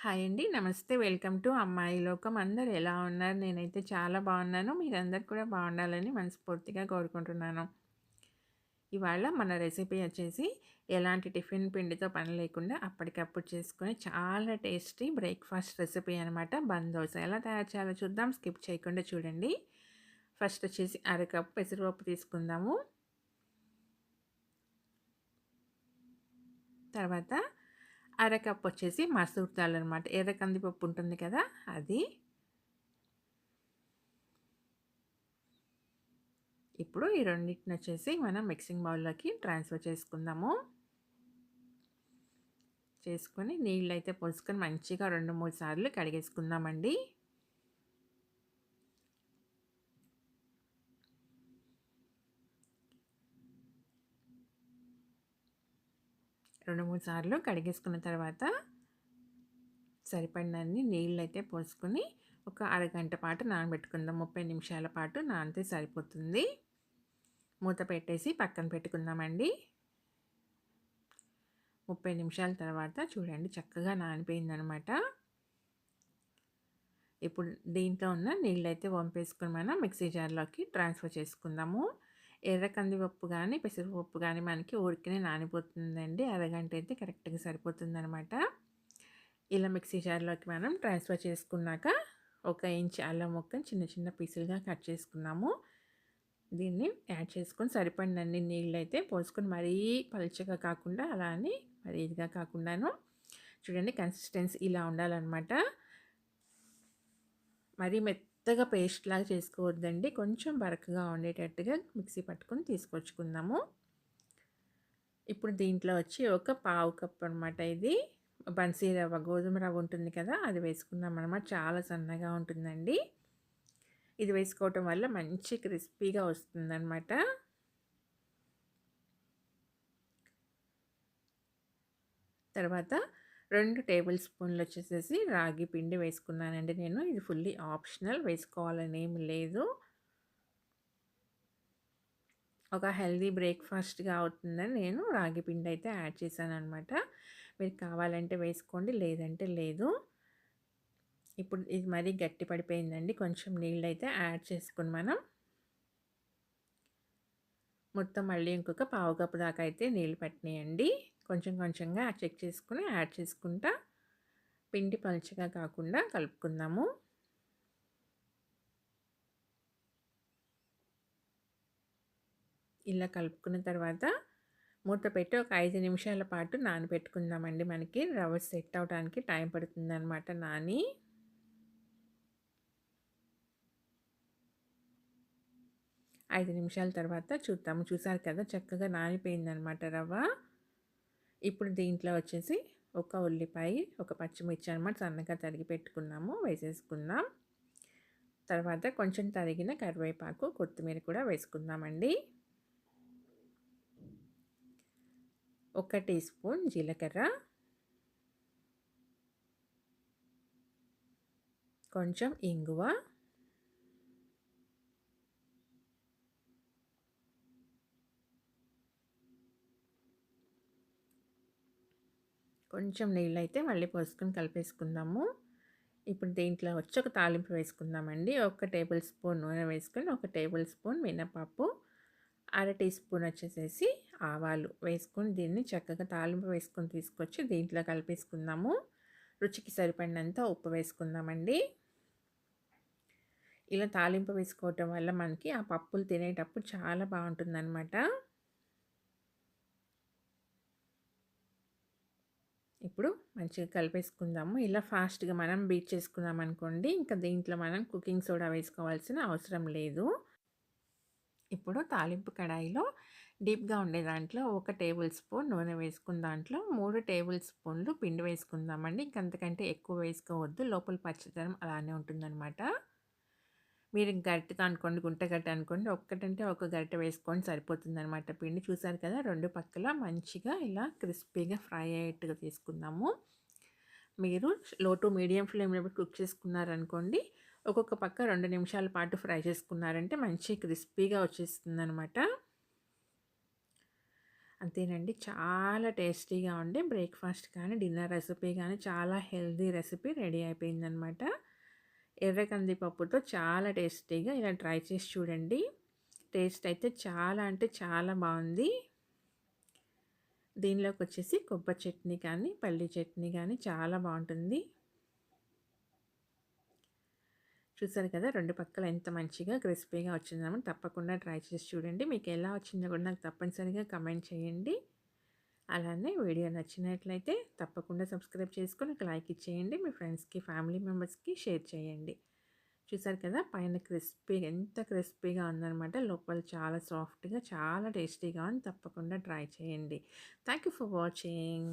Hi అండి. నమస్తే. Welcome to అమ్మాయి లోకం. అందరు ఎలా ఉన్నారు? నేనైతే చాలా బాగున్నాను. మీరందరు కూడా బాగుండాలని మనస్ఫూర్తిగా కోరుకుంటున్నాను. ఇవాళ మన రెసిపీ వచ్చేసి ఎలాంటి టిఫిన్ పిండితో పని లేకుండా అప్పటికప్పుడు చేసుకుని చాలా టేస్టీ బ్రేక్ఫాస్ట్ రెసిపీ అనమాట బందోస ఎలా తయారు చేయాలో చూద్దాం. స్కిప్ చేయకుండా చూడండి. ఫస్ట్ వచ్చేసి అరకప్పు పెసరపప్పు తీసుకుందాము. తర్వాత అరకప్ వచ్చేసి మసూర్ దాల్ అనమాట ఎర్ర కందిపప్పు ఉంటుంది కదా అది. ఇప్పుడు ఈ రెండింటిని వచ్చేసి మనం మిక్సింగ్ బౌల్లోకి ట్రాన్స్ఫర్ చేసుకుందాము. చేసుకొని నీళ్ళు అయితే పోసుకొని మంచిగా రెండు మూడు సార్లు కడిగేసుకుందామండి. రెండు మూడు సార్లు కడిగేసుకున్న తర్వాత సరిపడినన్ని నీళ్ళు అయితే పోసుకొని ఒక అరగంట పాటు నానబెట్టుకుందాం. ముప్పై నిమిషాల పాటు నానితే సరిపోతుంది. మూత పెట్టేసి పక్కన పెట్టుకుందామండి. ముప్పై నిమిషాల తర్వాత చూడండి చక్కగా నానిపోయిందనమాట. ఇప్పుడు దీంట్లో ఉన్న నీళ్ళు అయితే వంపేసుకుని మనం మిక్సీ జార్లోకి ట్రాన్స్ఫర్ చేసుకుందాము. ఎర్ర కందిపప్పు కానీ పెసరపప్పు కానీ మనకి ఉడికినే నానిపోతుందండి. అరగంట అయితే కరెక్ట్గా సరిపోతుందనమాట. ఇలా మిక్సీ జార్లోకి మనం ట్రాన్స్ఫర్ చేసుకున్నాక ఒక ఇంచ్ అల్లం ముక్కని చిన్న చిన్న పీసులుగా కట్ చేసుకున్నాము. దీన్ని యాడ్ చేసుకొని సరిపడినన్ని నీళ్ళు అయితే పోసుకొని మరీ పలుచగా కాకుండా అలా అని మరీ ఇదిగా కాకుండాను చూడండి కన్సిస్టెన్సీ ఇలా ఉండాలన్నమాట మరీ మెత్త మెత్తగా పేస్ట్ లాగా చేసుకోవద్దండి. కొంచెం బరకగా ఉండేటట్టుగా మిక్సీ పట్టుకొని తీసుకొచ్చుకుందాము. ఇప్పుడు దీంట్లో వచ్చి ఒక పావు కప్ అనమాట ఇది. బన్సీ రవ్వ గోధుమ రవ్వ ఉంటుంది కదా అది వేసుకుందాం అనమాట చాలా సన్నగా ఉంటుందండి. ఇది వేసుకోవటం వల్ల మంచి క్రిస్పీగా వస్తుందన్నమాట. తర్వాత రెండు టేబుల్ స్పూన్లు వచ్చేసేసి రాగి పిండి వేసుకున్నానండి నేను. ఇది ఫుల్లీ ఆప్షనల్ వేసుకోవాలని ఏమి లేదు. ఒక హెల్దీ బ్రేక్ఫాస్ట్గా అవుతుందని నేను రాగి పిండి అయితే యాడ్ చేశాను అనమాట మీరు కావాలంటే వేసుకోండి లేదంటే లేదు. ఇప్పుడు ఇది మరీ గట్టి పడిపోయిందండి కొంచెం నీళ్ళు అయితే యాడ్ చేసుకుని మనం. మొత్తం మళ్ళీ ఇంకొక పావు కప్పు దాకా అయితే నీళ్ళు పట్టినాయండి. కొంచెం కొంచెంగా చెక్ చేసుకుని యాడ్ చేసుకుంటా. పిండి పలుచగా కాకుండా కలుపుకుందాము. ఇలా కలుపుకున్న తర్వాత మూత పెట్టి ఒక ఐదు నిమిషాల పాటు నానబెట్టుకుందామండి మనకి. రవ్వ సెట్ అవడానికి టైం పడుతుంది అనమాట నాని. ఐదు నిమిషాల తర్వాత చూద్దాము. చూసారు కదా చక్కగా నానిపోయిందనమాట రవ్వ. ఇప్పుడు దీంట్లో వచ్చేసి ఒక ఉల్లిపాయ ఒక పచ్చిమిర్చి అనమాట సన్నగా తరిగి పెట్టుకున్నాము వేసేసుకుందాం తర్వాత కొంచెం తరిగిన కరివేపాకు కొత్తిమీర కూడా వేసుకుందామండి. ఒక టీ స్పూన్ జీలకర్ర. కొంచెం ఇంగువ. కొంచెం నీళ్ళు అయితే మళ్ళీ పోసుకొని కలిపేసుకుందాము. ఇప్పుడు దీంట్లో వచ్చి ఒక తాలింపు వేసుకుందామండి. ఒక టేబుల్ స్పూన్ నూనె వేసుకొని ఒక టేబుల్ స్పూన్ మినపప్పు అర టీ స్పూన్ వచ్చేసేసి ఆవాలు వేసుకొని దీన్ని చక్కగా తాలింపు వేసుకొని తీసుకొచ్చి దీంట్లో కలిపేసుకుందాము. రుచికి సరిపడినంత ఉప్పు వేసుకుందామండి. ఇలా తాలింపు వేసుకోవటం వల్ల మనకి ఆ పప్పులు తినేటప్పుడు చాలా బాగుంటుందన్నమాట. ఇప్పుడు మంచిగా కలిపేసుకుందాము. ఇలా ఫాస్ట్గా మనం బీట్ చేసుకుందాం అనుకోండి ఇంకా దీంట్లో మనం కుకింగ్ సోడా వేసుకోవాల్సిన అవసరం లేదు. ఇప్పుడు తాలింపు కడాయిలో డీప్గా ఉండే దాంట్లో ఒక టేబుల్ స్పూన్ నూనె వేసుకున్న దాంట్లో మూడు టేబుల్ స్పూన్లు పిండి వేసుకుందామండి. ఇంకంతకంటే ఎక్కువ వేసుకోవద్దు. లోపల పచ్చదనం అలానే ఉంటుందన్నమాట. మీరు గరిటెతో అనుకోండి గుంట గరిటె అనుకోండి ఒక్కటంటే ఒక గరిటె వేసుకొని సరిపోతుంది అనమాట పిండి చూసారు కదా రెండు పక్కల మంచిగా ఇలా క్రిస్పీగా ఫ్రై అయ్యేట్టుగా తీసుకుందాము. మీరు లో టు మీడియం ఫ్లేమ్లో కుక్ చేసుకున్నారనుకోండి ఒక్కొక్క పక్క రెండు నిమిషాల పాటు ఫ్రై చేసుకున్నారంటే మంచి క్రిస్పీగా వచ్చేస్తుంది అనమాట అంతేనండి చాలా టేస్టీగా ఉండే బ్రేక్ఫాస్ట్ కానీ డిన్నర్ రెసిపీ కానీ చాలా హెల్దీ రెసిపీ రెడీ అయిపోయిందనమాట ఎర్ర కందిపప్పుతో చాలా టేస్టీగా ఇలా ట్రై చేసి చూడండి. టేస్ట్ అయితే చాలా అంటే చాలా బాగుంది. దీనిలోకి వచ్చేసి కొబ్బరి చట్నీ కానీ పల్లి చట్నీ కానీ చాలా బాగుంటుంది. చూసారు కదా రెండు పక్కల ఎంత మంచిగా క్రిస్పీగా వచ్చిందామో తప్పకుండా ట్రై చేసి చూడండి. మీకు ఎలా వచ్చిందో కూడా నాకు తప్పనిసరిగా కమెంట్ చేయండి. అలానే వీడియో నచ్చినట్లయితే తప్పకుండా సబ్స్క్రైబ్ చేసుకొని ఒక లైక్ ఇచ్చేయండి. మీ ఫ్రెండ్స్కి ఫ్యామిలీ మెంబర్స్కి షేర్ చేయండి. చూసారు కదా పైన క్రిస్పీ ఎంత క్రిస్పీగా ఉందనమాట లోపల చాలా సాఫ్ట్గా చాలా టేస్టీగా ఉంది. తప్పకుండా ట్రై చేయండి. Thank you for watching.